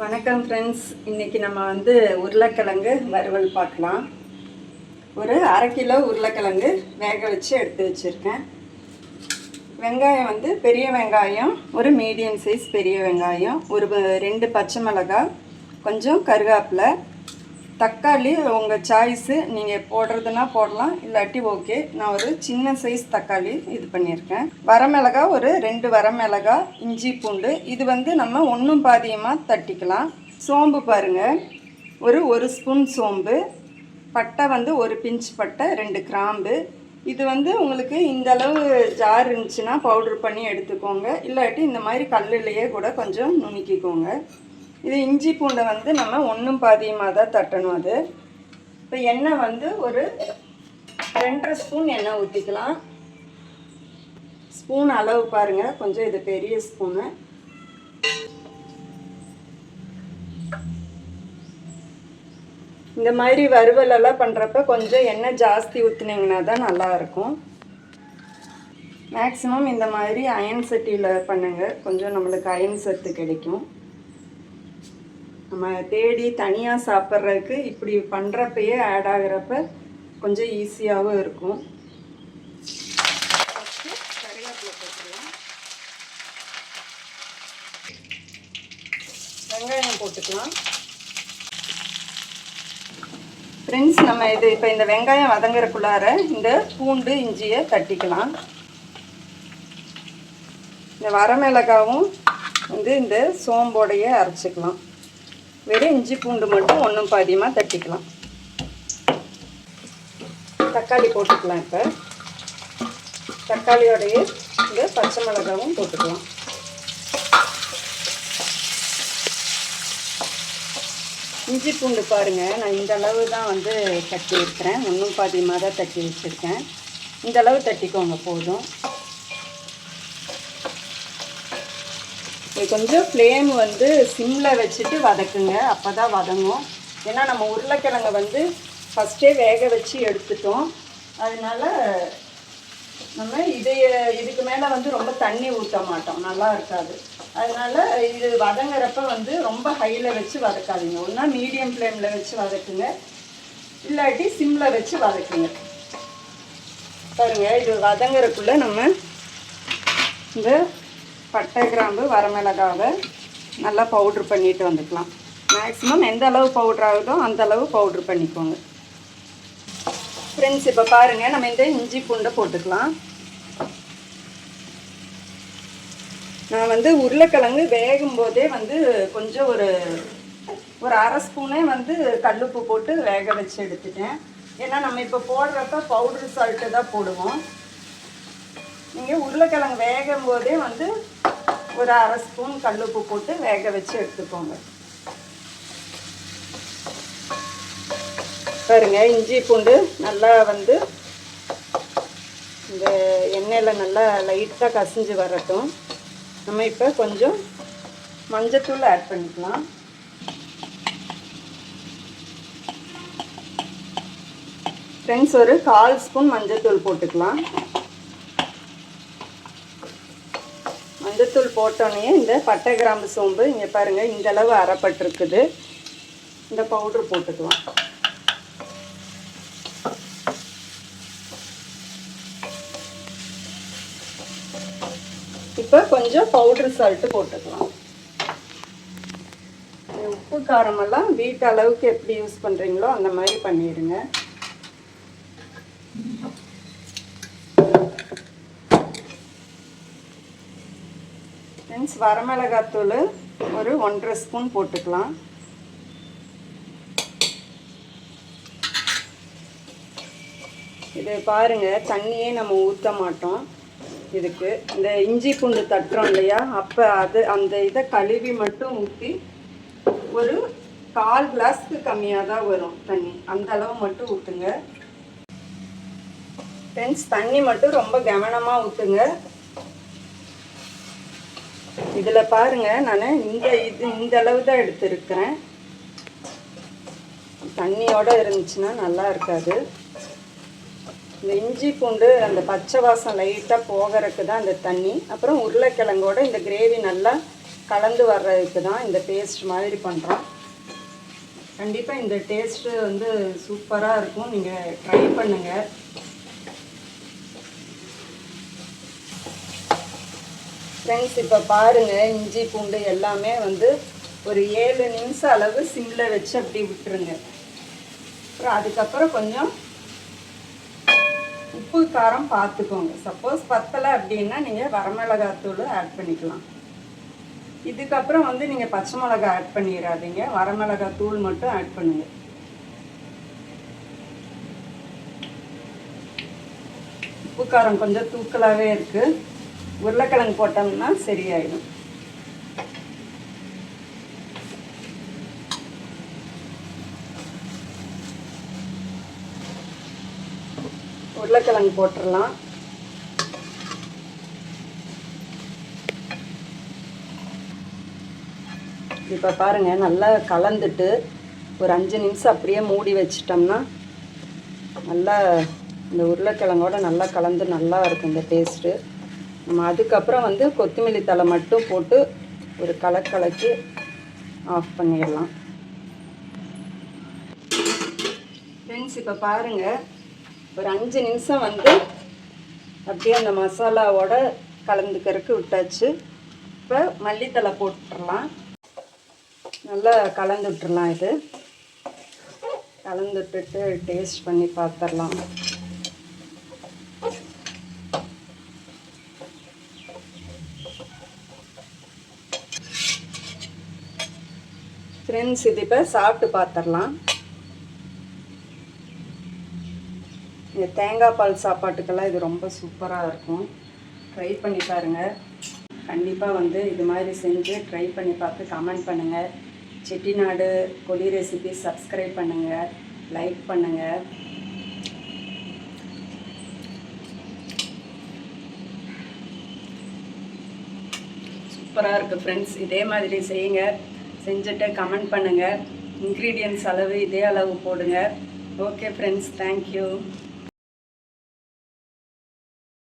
வணக்கம் ஃப்ரெண்ட்ஸ் இன்றைக்கி நம்ம வந்து உருளைக்கிழங்கு வறுவல் பார்க்கலாம். ஒரு அரை கிலோ உருளைக்கிழங்கு வேக வச்சு எடுத்து வச்சுருக்கேன். வெங்காயம் வந்து பெரிய வெங்காயம் ஒரு மீடியம் சைஸ் பெரிய வெங்காயம் ஒரு ரெண்டு பச்சை மிளகாய் கொஞ்சம் கருவேப்பிலை தக்காளி உங்கள் சாய்ஸு நீங்கள் போடுறதுனா போடலாம். இல்லாட்டி ஓகே நான் ஒரு சின்ன சைஸ் தக்காளி இது பண்ணியிருக்கேன். வரமிளகா ஒரு ரெண்டு வரமிளகா இஞ்சி பூண்டு. இது வந்து நம்ம ஒன்றும் பாதியமாக தட்டிக்கலாம். சோம்பு பாருங்கள் ஒரு ஒரு ஸ்பூன் சோம்பு. பட்டை வந்து ஒரு பிஞ்ச் பட்டை ரெண்டு கிராம்பு. இது வந்து உங்களுக்கு இந்த அளவு ஜார் இருந்துச்சுன்னா பவுடர் பண்ணி எடுத்துக்கோங்க. இல்லாட்டி இந்த மாதிரி கல்லுலையே கூட கொஞ்சம் நுணுக்கிக்கோங்க. இது இஞ்சி பூண்டை வந்து நம்ம ஒன்றும் பாதியமாக தான் தட்டணும் அது. இப்போ எண்ணெய் வந்து ஒரு ரெண்டரை ஸ்பூன் எண்ணெய் ஊற்றிக்கலாம் ஸ்பூன் அளவு பாருங்கள் கொஞ்சம் இது பெரிய ஸ்பூனு. இந்த மாதிரி வறுவல் எல்லாம் பண்ணுறப்ப கொஞ்சம் எண்ணெய் ஜாஸ்தி ஊற்றுனீங்கன்னா தான் நல்லாயிருக்கும் மேக்ஸிமம் இந்த மாதிரி அயன் சட்டியில் பண்ணுங்கள் கொஞ்சம் நம்மளுக்கு அயன் சத்து கிடைக்கும். நம்ம தேடி தனியாக சாப்பிட்றதுக்கு இப்படி பண்ணுறப்பயே ஆட் ஆகிறப்ப கொஞ்சம் ஈஸியாகவும் இருக்கும். ஃபஸ்ட்டு கருவேப்பிலை போட்டுக்கலாம் வெங்காயம் போட்டுக்கலாம். ஃப்ரெண்ட்ஸ் நம்ம இது இப்போ இந்த வெங்காயம் வதங்குறக்குள்ளார இந்த பூண்டு இஞ்சியை தட்டிக்கலாம். இந்த வரமிளகாவும் வந்து இந்த சோம்போடையே அரைச்சிக்கலாம். வெறும் இஞ்சி பூண்டு மட்டும் ஒன்றும் பாதியமாக தட்டிக்கலாம். தக்காளி போட்டுக்கலாம் இப்போ. தக்காளியோடைய இந்த பச்சை மிளகாவும் போட்டுக்கலாம். இஞ்சி பூண்டு பாருங்கள் நான் இந்த அளவு தான் வந்து தட்டி இருக்கிறேன். ஒன்றும் பாதியமாக தான் தட்டி வச்சுருக்கேன். இந்த அளவு தட்டிக்கோங்க போதும். இது கொஞ்சம் ஃப்ளேம் வந்து சிம்மில் வச்சுட்டு வதக்குங்க. அப்போ தான் வதங்கும். ஏன்னா நம்ம உருளைக்கிழங்கை வந்து ஃபஸ்ட்டே வேக வச்சு எடுத்துட்டோம். அதனால நம்ம இதைய இதுக்கு மேலே வந்து ரொம்ப தண்ணி ஊற்ற மாட்டோம். நல்லா இருக்காது. அதனால் இது வதங்குறப்ப வந்து ரொம்ப ஹையில் வச்சு வதக்காதீங்க. ஒன்றா மீடியம் ஃப்ளேமில் வச்சு வதக்குங்க. இல்லாட்டி சிம்மில் வச்சு வதக்குங்க. பாருங்கள் இது வதங்குறக்குள்ளே நம்ம இந்த பட்டை கிராம்பு வரமிளகாவை நல்லா பவுட்ரு பண்ணிட்டு வந்துக்கலாம். மேக்ஸிமம் எந்த அளவு பவுட்ரு ஆகுதோ அந்த அளவு பவுட்ரு பண்ணிக்கோங்க. ஃப்ரெண்ட்ஸ் இப்போ பாருங்கள் நம்ம இந்த இஞ்சி பூண்டை போட்டுக்கலாம். நான் வந்து உருளைக்கிழங்கு வேகும் போதே வந்து கொஞ்சம் ஒரு ஒரு அரை ஸ்பூனே வந்து கல்லுப்பு போட்டு வேக வச்சு எடுத்துட்டேன். ஏன்னா நம்ம இப்போ போடுறப்ப பவுடர் சால்ட்டு தான் போடுவோம். நீங்கள் உருளைக்கிழங்கு வேகும் போதே வந்து ஒரு அரை ஸ்பூன் கல்லுப்பு போட்டு வேக வச்சு எடுத்துக்கோங்க. பாருங்க இஞ்சி பூண்டு நல்லா வந்து இந்த எண்ணெயில் நல்லா லைட்டாக கசிஞ்சு வரட்டும். நம்ம இப்போ கொஞ்சம் மஞ்சத்தூள் ஆட் பண்ணிக்கலாம். ஃப்ரெண்ட்ஸ் ஒரு கால் ஸ்பூன் மஞ்சத்தூள் போட்டுக்கலாம். மஞ்சத்தூள் போட்டோன்னே இந்த பட்டை கிராம்பு சோம்பு இங்கே பாருங்கள் இந்த அளவு இந்த பவுட்ரு போட்டுக்கலாம். இப்போ கொஞ்சம் பவுட்ரு சால்ட்டு போட்டுக்கலாம். உப்பு காரமெல்லாம் வீட்டு அளவுக்கு எப்படி யூஸ் பண்ணுறீங்களோ அந்த மாதிரி பண்ணிடுங்க ஸ்பூன்ஸ் வரமிளகாத்தூள் ஒரு ஒன்றரை ஸ்பூன் போட்டுக்கலாம். இது பாருங்க தண்ணியே நம்ம ஊற்ற மாட்டோம். இதுக்கு இந்த இஞ்சி பூண்டு தட்டுறோம் இல்லையா? அப்போ அது அந்த இதை கழுவி மட்டும் ஊற்றி ஒரு கால் கிளாஸ்க்கு கம்மியாக தான் வரும் தண்ணி. அந்த அளவு மட்டும் ஊற்றுங்க ஃப்ரெண்ட்ஸ் தண்ணி மட்டும் ரொம்ப கவனமாக ஊற்றுங்க இதில் பாருங்கள் நான் இந்த இது இந்த அளவு தான் எடுத்துருக்கிறேன். தண்ணியோடு இருந்துச்சுன்னா நல்லா இருக்காது. இந்த இஞ்சி பூண்டு அந்த பச்சை வாசம் லைட்டாக போகிறதுக்கு தான் அந்த தண்ணி. அப்புறம் உருளைக்கிழங்கோட இந்த கிரேவி நல்லா கலந்து வர்றதுக்கு தான் இந்த பேஸ்ட் மாதிரி பண்ணுறோம் கண்டிப்பாக இந்த டேஸ்ட்டு வந்து சூப்பராக இருக்கும். நீங்கள் ட்ரை பண்ணுங்கள் ஃப்ரெண்ட்ஸ் இப்போ பாருங்கள் இஞ்சி பூண்டு எல்லாமே வந்து ஒரு ஏழு நிமிஷம் அளவு சிம்மில் வச்சு அப்படி விட்டுருங்க. அப்புறம் அதுக்கப்புறம் கொஞ்சம் உப்பு காரம் பார்த்துக்கோங்க சப்போஸ் பத்தலை அப்படின்னா நீங்கள் வரமிளகாத்தூள் ஆட் பண்ணிக்கலாம். இதுக்கப்புறம் வந்து நீங்கள் பச்சை மிளகா ஆட் பண்ணிடாதீங்க. வரமிளகா தூள் மட்டும் ஆட் பண்ணுங்கள் உப்பு காரம் கொஞ்சம் தூக்கலாகவே இருக்குது உருளைக்கிழங்கு போட்டோம்னா சரியாயிடும். உருளைக்கிழங்கு போட்டுடலாம். இப்போ பாருங்கள் நல்லா கலந்துட்டு ஒரு அஞ்சு நிமிஷம் அப்படியே மூடி வச்சிட்டோம்னா நல்லா இந்த உருளைக்கிழங்கோட நல்லா கலந்து நல்லா இருக்கும் இந்த டேஸ்ட்டு நம்ம அதுக்கப்புறம் வந்து கொத்தமல்லி தழை மட்டும் போட்டு ஒரு கலக்கலக்கி ஆஃப் பண்ணிடலாம். ஃப்ரெண்ட்ஸ் இப்போ பாருங்கள் ஒரு அஞ்சு நிமிஷம் வந்து அப்படியே அந்த மசாலாவோட கலந்துக்கிறதுக்கு விட்டாச்சு. இப்போ மல்லித்தலை போட்டுடலாம். நல்லா கலந்து விட்டுடலாம் இது. கலந்து விட்டுட்டு டேஸ்ட் பண்ணி பார்த்துடலாம். ஃப்ரெண்ட்ஸ் இது இப்போ சாப்பிட்டு பார்த்துடலாம் இந்த தேங்காய் பால் சாப்பாட்டுக்கெல்லாம் இது ரொம்ப சூப்பராக இருக்கும். ட்ரை பண்ணி பாருங்கள் கண்டிப்பாக வந்து இது மாதிரி செஞ்சு ட்ரை பண்ணி பார்த்து கமெண்ட் பண்ணுங்கள் செட்டிநாடு கொடி ரெசிபி சப்ஸ்கிரைப் பண்ணுங்கள் லைக் பண்ணுங்கள் சூப்பராக இருக்குது ஃப்ரெண்ட்ஸ் இதே மாதிரி செய்யுங்க. செஞ்சுட்டு கமெண்ட் பண்ணுங்கள் இன்க்ரீடியன்ஸ் அளவு இதே அளவு போடுங்க. Okay friends thank you